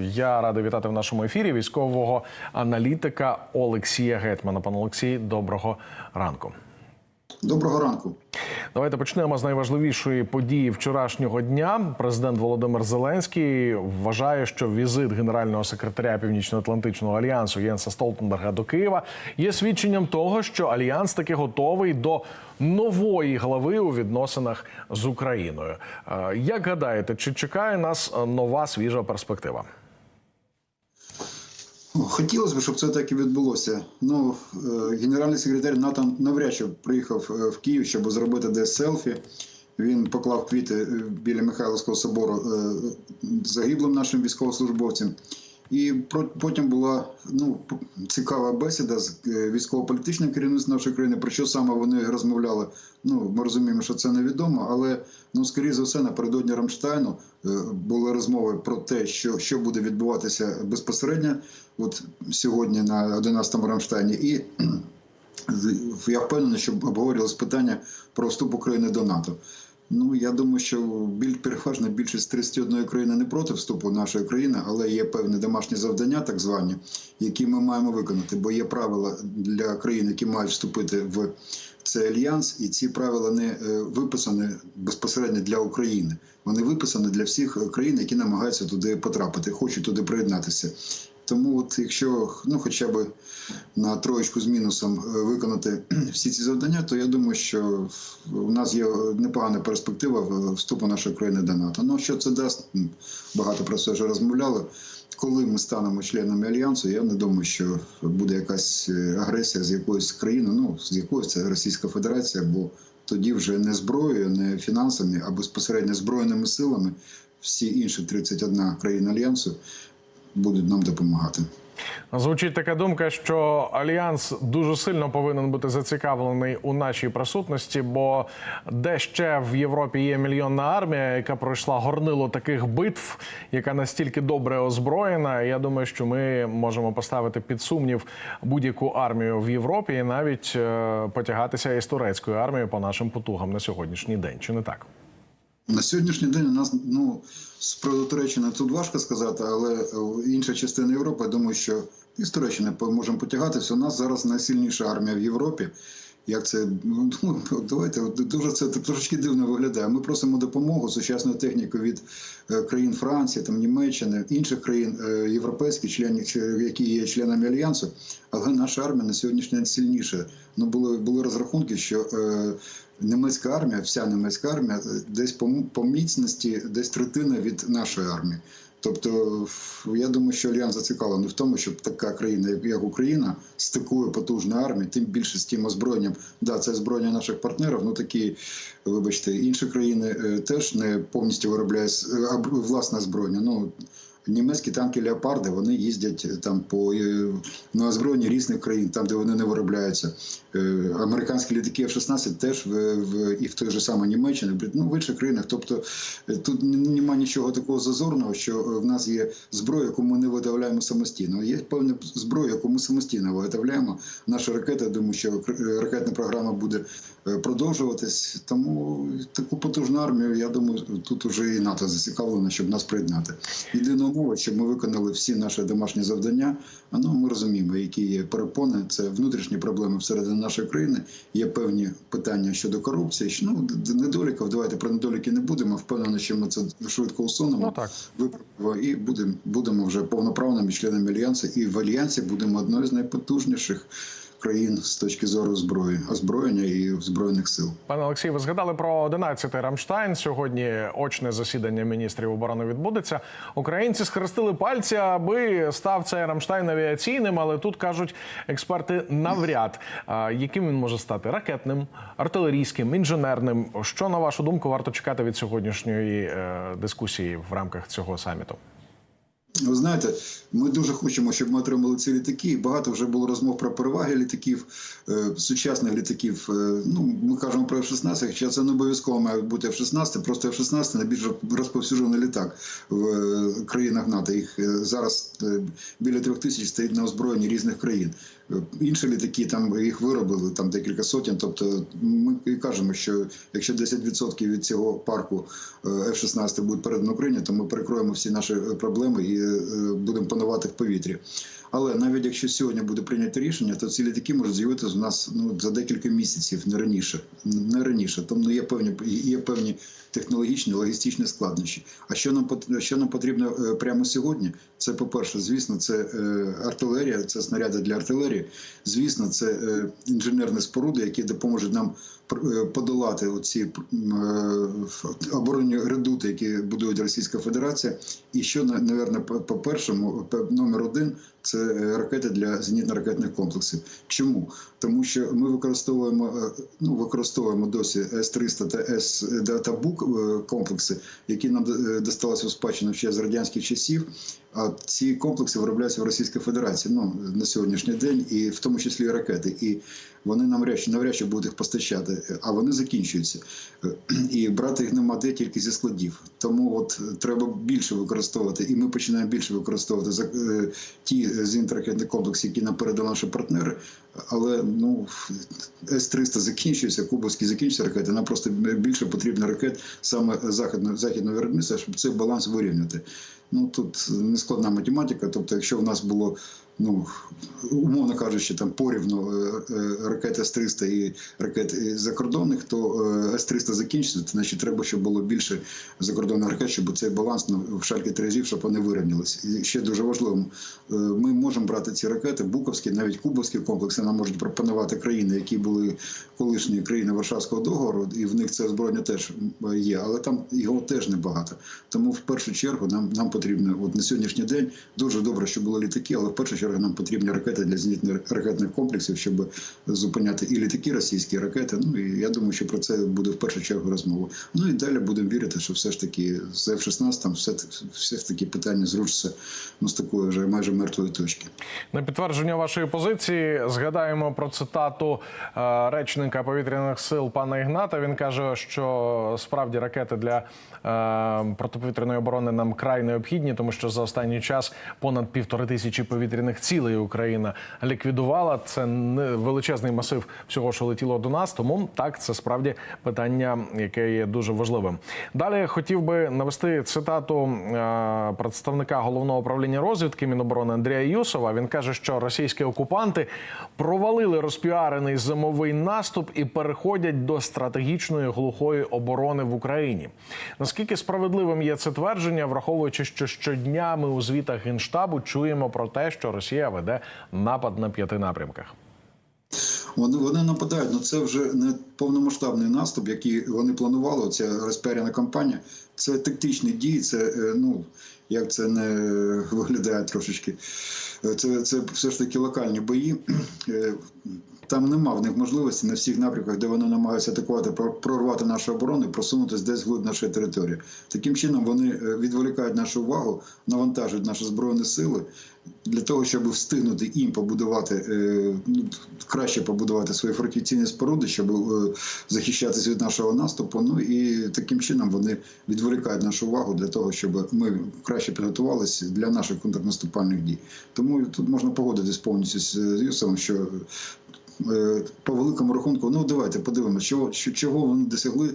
Я радий вітати в нашому ефірі військового аналітика Олексія Гетьмана. Пан Олексій, доброго ранку. Доброго ранку. Давайте почнемо з найважливішої події вчорашнього дня. Президент Володимир Зеленський вважає, що візит генерального секретаря Північно-Атлантичного альянсу Єнса Столтенберга до Києва є свідченням того, що альянс таки готовий до нової глави у відносинах з Україною. Е, Як гадаєте, чи чекає нас нова свіжа перспектива? Хотілося б, щоб це так і відбулося. Ну, е, генеральний секретар НАТО навряд чи приїхав е, в Київ, щоб зробити десь селфі. Він поклав квіти е, біля Михайловського собору загиблим нашим військовослужбовцям. І потім була ну, цікава бесіда з е, військово-політичним керівництвом нашої країни. Про що саме вони розмовляли? Ну, ми розуміємо, що це невідомо, але ну, скоріше за все, напередодні Рамштайну е, були розмови про те, що, що буде відбуватися безпосередньо от сьогодні на 11-му Рамштайні. І я впевнений, що обговорювалось питання про вступ України до НАТО. Ну я думаю, що біль переважна більшість 31 країни не проти вступу нашої країни, але є певні домашні завдання, так звані, які ми маємо виконати. Бо є правила для країн, які мають вступити в цей альянс, і ці правила не е, виписані безпосередньо для України. Вони виписані для всіх країн, які намагаються туди потрапити, хочуть туди приєднатися. Тому, от якщо ну, хоча б на троєчку з мінусом е, виконати всі ці завдання, то я думаю, що у нас є непогана перспектива вступу нашої країни до НАТО. Ну що це дасть? Багато про це вже розмовляли. Коли ми станемо членами альянсу, я не думаю, що буде якась е, агресія з якоїсь країни, ну з якоїсь це Російська Федерація, бо тоді вже не зброєю, не фінансами, а безпосередньо збройними силами всі інші 31 країна альянсу будуть нам допомагати. Звучить така думка, що альянс дуже сильно повинен бути зацікавлений у нашій присутності, бо де ще в Європі є мільйонна армія, яка пройшла горнило таких битв, яка настільки добре озброєна. Я думаю, що ми можемо поставити під сумнів будь-яку армію в Європі і навіть е, потягатися із турецькою армією по нашим потугам на сьогоднішній день. Чи не так? На сьогоднішній день у нас ну з приводу Туреччини тут важко сказати, але е, інша частина Європи, я думаю, що і з Туреччини можемо потягатися. У нас зараз найсильніша армія в Європі. Як це ну давайте дуже це трошечки дивно виглядає. Ми просимо допомогу сучасної техніки від е, країн Франції, там Німеччини, інших країн е, європейських, членів, які є членами альянсу. Але наша армія на сьогоднішній день сильніша. Ну були були розрахунки, що е, німецька армія, вся німецька армія, е, десь по, по міцності, десь третина від нашої армії. Тобто, я думаю, що альянс зацікавлений в тому, щоб така країна, як- Україна, з такою потужною армією, тим більше з тим озброєнням, да, це озброєння наших партнерів, ну такі, вибачте, інші країни е, теж не повністю виробляють е, власне озброєння. Ну, Німецькі танки Леопарди вони їздять е, там по е, на озброєнні різних країн, там де вони не виробляються. Е, Американські літаки F-16 теж в, в і в той же самій Німеччині, ну в інших країнах. Тобто тут немає нічого такого зазорного, що в нас є зброя, яку ми не виготовляємо самостійно. Є певна зброя, яку ми самостійно виготовляємо. Наші ракети, я думаю, що ракетна програма буде продовжуватись. Тому таку потужну армію, я думаю, тут уже і НАТО зацікавлено, щоб нас приєднати. Єдина умова, щоб ми виконали всі наші домашні завдання. А ну ми розуміємо, які є перепони. Це внутрішні проблеми всередині нашої країни. Є певні питання щодо корупції. що, Ну недоліків. Давайте про недоліки не будемо. Впевнений, що ми це швидко усунемо. Ну так. Виправимо і будемо будемо вже повноправними членами альянсу. І в альянсі будемо одною з найпотужніших країн з точки зору зброї, озброєння і збройних сил. Пане Олексій, ви згадали про 11-й Рамштайн. Сьогодні очне засідання міністрів оборони відбудеться. Українці схрестили пальці, аби став цей Рамштайн авіаційним, але тут кажуть експерти навряд. Яким він може стати ракетним, артилерійським, інженерним. Що на вашу думку варто чекати від сьогоднішньої е, дискусії в рамках цього саміту? Ви знаєте, ми дуже хочемо, щоб ми отримали ці літаки. Багато вже було розмов про переваги літаків, е, сучасних літаків. Е, ну, ми кажемо про F-16, хоча це не обов'язково має бути F-16, просто F-16 найбільш розповсюджений літак в е, країнах НАТО. Їх зараз біля трьох тисяч стоїть на озброєнні різних країн. Інші літаки там їх виробили там декілька сотень. Тобто, ми і кажемо, що якщо 10% від цього парку е, F-16 будуть передані Україні, то ми перекроємо всі наші е, проблеми і е, будемо панувати в повітрі. Але навіть якщо сьогодні буде прийнято рішення, то ці літаки можуть з'явитися у нас ну за декілька місяців, не раніше. Не раніше. Тому є певні є певні технологічні логістичні складнощі. А що нам що нам потрібно прямо сьогодні? Це по-перше, звісно, це артилерія, це снаряди для артилерії. Звісно, це е, інженерні споруди, які допоможуть нам е, подолати оці е, оборонні редути, які будують Російська Федерація. І що на- по першому, номер один це е, ракети для зенітно-ракетних комплексів. Чому? Тому що ми використовуємо е, ну використовуємо досі С-300 та С та БУК е, комплекси, які нам досталися у спадщину ще з радянських часів. А ці комплекси виробляються в Російській Федерації ну, на сьогоднішній день, і в тому числі і ракети. І вони нам навряд чи- навряд чи будуть їх постачати, а вони закінчуються. І брати їх нема де тільки зі складів. Тому от треба більше використовувати, і ми починаємо більше використовувати ті зенітно-ракетні комплекс, який нам передали наші партнери. Але ну С-300 закінчується, Кубовські закінчуються ракети. Нам просто більше потрібно ракет саме західного західного виробництва, щоб цей баланс вирівняти. Ну тут нескладна математика. Тобто, якщо в нас було ну умовно кажучи, там порівну е, е, С-300 і ракет е, закордонних, то е, С-300 закінчиться, значить треба, щоб було більше закордонних ракет, щоб цей баланс ну, в шальки терезів, щоб вони вирівнялися. І ще дуже важливо, ми можемо брати ці ракети, буковські, навіть кубовські комплекси нам можуть пропонувати країни, які були колишні країни Варшавського договору, і в них це озброєння теж є, але там його теж небагато. Тому в першу чергу нам, нам потрібно, от на сьогоднішній день дуже добре, що були літаки, але в першу чергу нам потрібні ракети для зенітних ракетних комплексів, щоб зупиняти і літаки, російські ракети. Ну і я думаю, що про це буде в першу чергу розмова. Ну і далі будемо вірити, що все ж таки з F-16 там все, все ж таки питання зрушиться ну, з такої вже майже мертвої точки. На підтвердження вашої позиції згадаємо про цитату е, речника повітряних сил пана Ігната. Він каже, що справді ракети для е, протиповітряної оборони нам край необхідні, тому що за останній час понад півтори тисячі повітряних цілей Україна ліквідувала. Це не величезний масив всього, що летіло до нас. Тому так це справді питання, яке є дуже важливим. Далі хотів би навести цитату е, представника головного управління розвідки Міноборони Андрія Юсова. Він каже, що російські окупанти провалили розпіарений зимовий наступ і переходять до стратегічної глухої оборони в Україні. Наскільки справедливим є це твердження, враховуючи, що щодня ми у звітах генштабу чуємо про те, що Росія веде напад на п'яти напрямках. Вони вони нападають, але це вже не повномасштабний наступ, який вони планували. Ця розпіарена кампанія. Це тактичні дії. Це е, ну як це не виглядає трошечки. Е, Це, це все ж таки локальні бої. Там нема в них можливості на всіх напрямках, де вони намагаються атакувати, прорвати нашу оборону і просунутися десь вглиб нашої території. Таким чином вони е, відволікають нашу увагу, навантажують наші збройні сили для того, щоб встигнути їм побудувати е, ну, краще побудувати свої фортифікаційні споруди, щоб е, захищатися від нашого наступу. Ну і таким чином вони відволікають нашу увагу для того, щоб ми краще підготувалися для наших контрнаступальних дій. Тому тут можна погодитись повністю з Юсовим, що по великому рахунку, ну давайте подивимося, чого, чого вони досягли,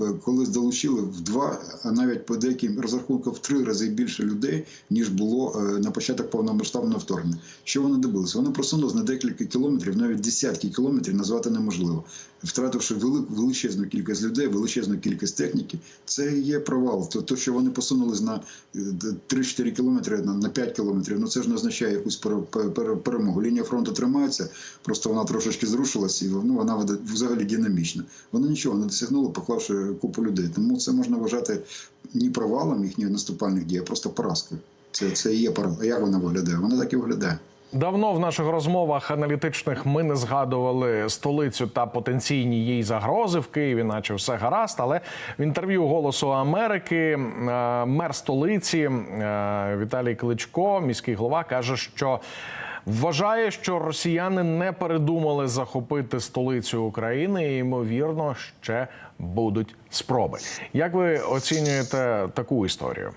е, коли долучили в два, а навіть по деяким розрахункам в три рази більше людей, ніж було е, на початок повномасштабного вторгнення. Що вони добилися? Вони просунулися на декілька кілометрів, навіть десятки кілометрів назвати неможливо, втративши вели- величезну кількість людей, величезну кількість техніки. Це є провал. То, то що вони посунулись на е, 3-4 кілометри, на, на 5 кілометрів, ну це ж не означає якусь пере- пере- пере- перемогу. Лінія фронту тримається, просто вона трошечки зрушилась, і ну, вона взагалі динамічна. Вони нічого не досягнули, поклавши купу людей. Тому це можна вважати не провалом їхніх наступальних дій, а просто поразкою. Це, це є поразка. Як вона виглядає? Вона так і виглядає. Давно в наших розмовах аналітичних ми не згадували столицю та потенційні їй загрози в Києві, наче все гаразд. Але в інтерв'ю Голосу Америки е, мер столиці е, Віталій Кличко, міський голова, каже, що вважає, що росіяни не передумали захопити столицю України, і ймовірно, ще будуть спроби. Як ви оцінюєте таку історію?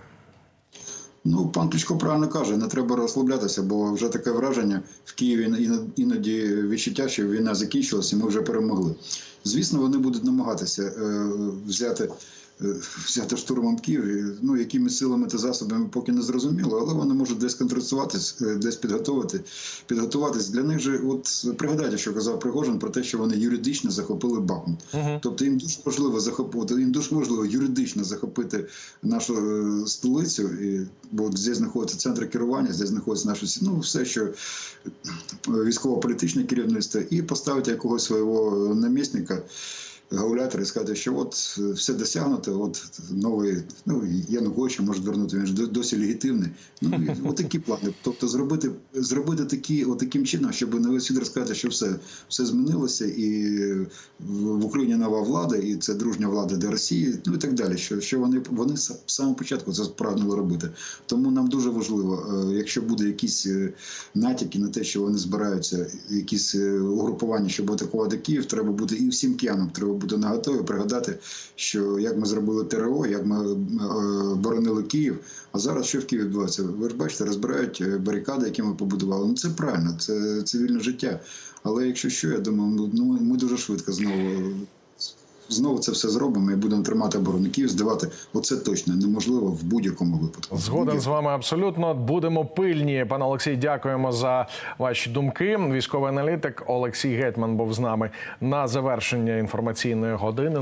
Ну, пан Кличко правильно каже, не треба розслаблятися, бо вже таке враження в Києві іноді відчуття, що війна закінчилася, і ми вже перемогли. Звісно, вони будуть намагатися е, взяти, е, взяти штурмом Київ. Ну, якими силами та засобами поки не зрозуміло, але вони можуть десь контрацюватись, е, десь підготувати, підготуватись. Для них же, от пригадайте, що казав Пригожин про те, що вони юридично захопили Бахмут. Тобто їм дуже важливо захопити, їм дуже важливо юридично захопити нашу е, столицю, і, бо здесь знаходиться центр керування, здесь знаходиться наше ну, все, що військово-політичне керівництво, і поставити якогось свого намісника. Гауляйтера і сказати, що от е, все досягнуто, от новий ну Януковича може вернути, він ж досі легітимний. Ну от такі плани. Тобто зробити, зробити такі, от таким чином, щоб на весь світ розказати, що все, все змінилося, і в Україні нова влада, і це дружня влада для Росії, ну і так далі. Що, що вони вони з самого початку це прагнули робити. Тому нам дуже важливо, е, якщо буде якісь е, натяки на те, що вони збираються, якісь угрупування, щоб атакувати Київ, треба бути і всім киянам треба бути наготові пригадати, що як ми зробили ТРО, як ми е, боронили Київ. А зараз що в Києві відбувається? Ви ж бачите, розбирають е, барикади, які ми побудували. Ну це правильно, це цивільне життя. Але якщо що, я думаю, ну ми дуже швидко знову. Знову це все зробимо і будемо тримати оборонників, здавати. Оце точно неможливо в будь-якому випадку. Згоден з вами абсолютно. Будемо пильні. Пане Олексій, дякуємо за ваші думки. Військовий аналітик Олексій Гетьман був з нами на завершення інформаційної години.